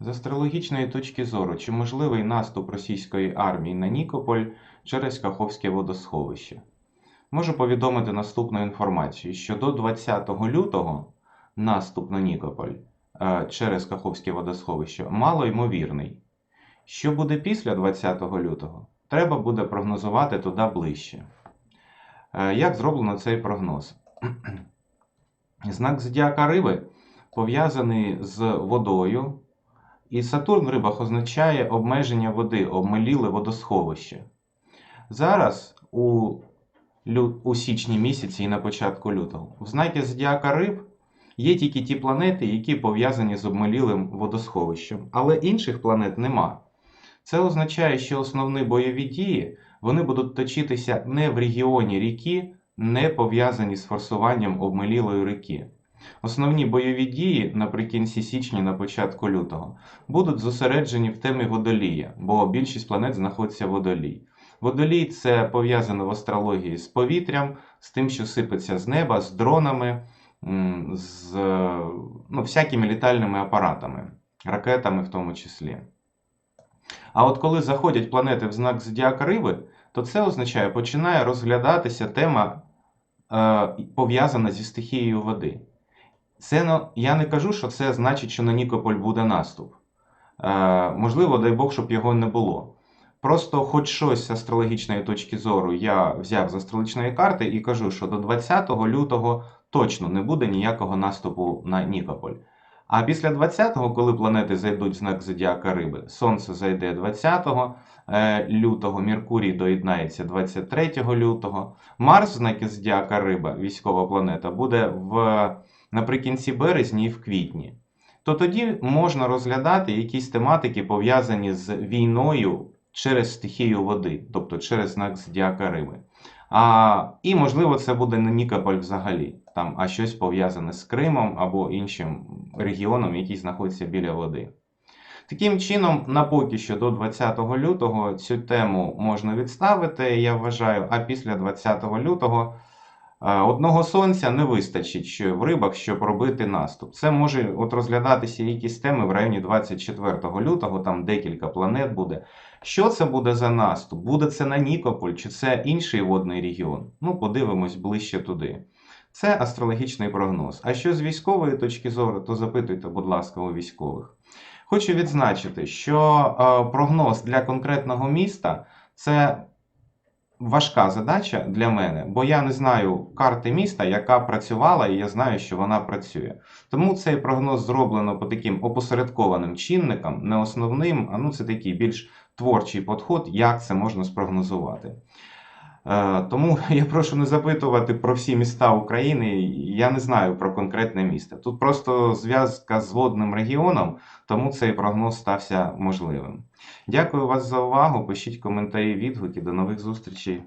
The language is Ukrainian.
З астрологічної точки зору, чи можливий наступ російської армії на Нікополь через Каховське водосховище? Можу повідомити наступну інформацію, що до 20 лютого наступ на Нікополь е, через Каховське водосховище мало ймовірний. Що буде після 20 лютого, треба буде прогнозувати туди ближче. Е, Як зроблено цей прогноз? Знак зодіака риби пов'язаний з водою, і Сатурн в рибах означає обмеження води, обмеліле водосховище. Зараз у, у січні місяці і на початку лютого в знакі зодіака риб є тільки ті планети, які пов'язані з обмелілим водосховищем, але інших планет нема. Це означає, що основні бойові дії вони будуть точитися не в регіоні ріки, не пов'язані з форсуванням обмелілої ріки. Основні бойові дії наприкінці січня, на початку лютого, будуть зосереджені в темі водолія, бо більшість планет знаходиться в водолій. Водолій це пов'язано в астрології з повітрям, з тим, що сипеться з неба, з дронами, з ну, всякими літальними апаратами, ракетами в тому числі. А от коли заходять планети в знак зодіака риби, то це означає, починає розглядатися тема, е, пов'язана зі стихією води. Це я не кажу, що це значить, що на Нікополь буде наступ. Е, можливо, дай Бог, щоб його не було. Просто хоч щось з астрологічної точки зору я взяв з астрологічної карти і кажу, що до 20 лютого точно не буде ніякого наступу на Нікополь. А після 20-го, коли планети зайдуть в знак зодіака риби, Сонце зайде 20 е, лютого, Меркурій доєднається 23 лютого, Марс в знакі зодіака риба, військова планета, буде в, наприкінці березня і в квітні. То тоді можна розглядати якісь тематики, пов'язані з війною через стихію води, тобто через знак зодіака риби. А, і, можливо, це буде не Нікополь взагалі, там, а щось пов'язане з Кримом або іншим регіоном, який знаходиться біля води. Таким чином, на поки що до 20 лютого цю тему можна відставити, я вважаю, а після 20 лютого одного сонця не вистачить в рибах, щоб робити наступ. Це може от розглядатися якісь теми в районі 24 лютого, там декілька планет буде. Що це буде за наступ? Буде це на Нікополь чи це інший водний регіон? Ну, подивимось ближче туди. Це астрологічний прогноз. А що з військової точки зору, то запитуйте, будь ласка, у військових. Хочу відзначити, що е, прогноз для конкретного міста це важка задача для мене, бо я не знаю карти міста, яка працювала, і я знаю, що вона працює. Тому цей прогноз зроблено по таким опосередкованим чинникам, не основним, а ну це такий більш творчий підход, як це можна спрогнозувати. Е, Тому я прошу не запитувати про всі міста України. Я не знаю про конкретне місто. Тут просто зв'язка з водним регіоном, тому цей прогноз стався можливим. Дякую вас за увагу. Пишіть коментарі, відгуки. До нових зустрічей.